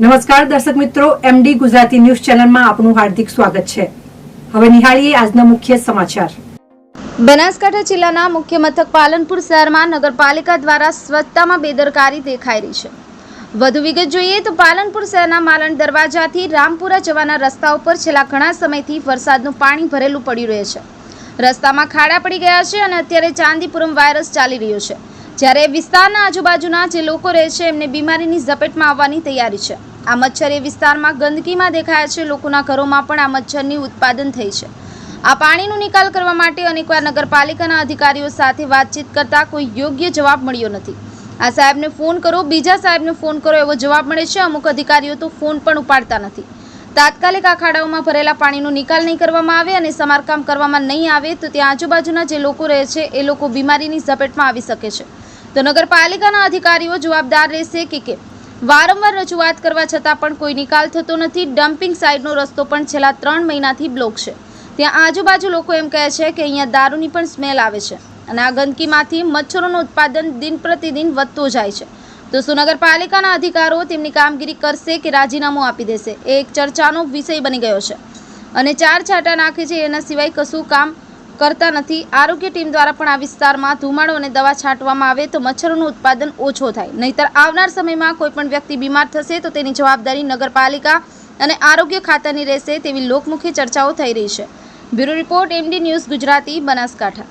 નમસ્કાર, દર્શક મિત્રો. એમડી ગુજરાતી ન્યૂઝ ચેનલમાં આપનું હાર્દિક સ્વાગત છે. હવે નિહાળીએ આજના મુખ્ય સમાચાર. બનાસકાંઠા જિલ્લાના મુખ્ય મથક પાલનપુર શહેરમાં નગરપાલિકા દ્વારા સ્વચ્છતામાં બેદરકારી દેખાઈ રહી છે. વધુ વિગત જોઈએ તો પાલનપુર શહેરના માલણ દરવાજાથી રામપુરા જવાના રસ્તા ઉપર છેલ્લા ઘણા સમયથી વરસાદનું પાણી ભરેલું પડી રહ્યું છે. રસ્તામાં ખાડા પડી ગયા છે અને અત્યારે ચાંદીપુરમ વાયરસ ચાલી રહ્યો છે. જ્યારે વિસ્તારના આજુબાજુના જે લોકો રહે છે, એમને બીમારીની ઝપેટમાં આવવાની તૈયારી છે. આ મચ્છર એ વિસ્તારમાં ગંદકીમાં દેખાયા છે. લોકોના ઘરોમાં પણ આ મચ્છરની ઉત્પાદન થઈ છે. આ પાણીનો નિકાલ કરવા માટે અનેકવાર નગરપાલિકાના અધિકારીઓ સાથે વાતચીત કરતા કોઈ યોગ્ય જવાબ મળ્યો નથી. આ સાહેબને ફોન કરો, બીજા સાહેબને ફોન કરો એવો જવાબ મળે છે. અમુક અધિકારીઓ તો ફોન પણ ઉપાડતા નથી. તાત્કાલિક અખાડાઓમાં ભરેલા પાણીનો નિકાલ નહીં કરવામાં આવે અને સમારકામ કરવામાં નહીં આવે, તો ત્યાં આજુબાજુના જે લોકો રહે છે, એ લોકો બીમારીની ઝપેટમાં આવી શકે છે. તો નગરપાલિકાના અધિકારીઓ જવાબદાર રહેશે કે કેમ? વારંવાર રજૂઆત કરવા છતાં પણ કોઈ નિકાલ થતો નથી. ડમ્પિંગ સાઇડનો રસ્તો પણ છેલ્લા ત્રણ મહિનાથી બ્લોક છે. ત્યાં આજુબાજુ લોકો એમ કહે છે કે અહીંયા દારૂની પણ સ્મેલ આવે છે અને આ ગંદકીમાંથી મચ્છરોનું ઉત્પાદન દિન પ્રતિદિન વધતું જાય છે. તો શું નગરપાલિકાના અધિકારો તેમની કામગીરી કરશે કે રાજીનામું આપી દેશે? એ એક ચર્ચાનો વિષય બની ગયો છે. અને ચાર છાંટા નાખે છે. એના સિવાય કશું કામ કરતા નથી. આરોગ્ય ટીમ દ્વારા પણ આ વિસ્તારમાં ધુમાડો અને દવા છાંટવામાં આવે તો મચ્છરોનું ઉત્પાદન ઓછો થાય. નહીતર આવનાર સમયમાં કોઈ પણ વ્યક્તિ બીમાર થશે તો તેની જવાબદારી નગરપાલિકા અને આરોગ્ય ખાતાની રહેશે તેવી લોકમુખી ચર્ચાઓ થઈ રહી છે. Bureau report, MD news Gujarati, Banaskantha.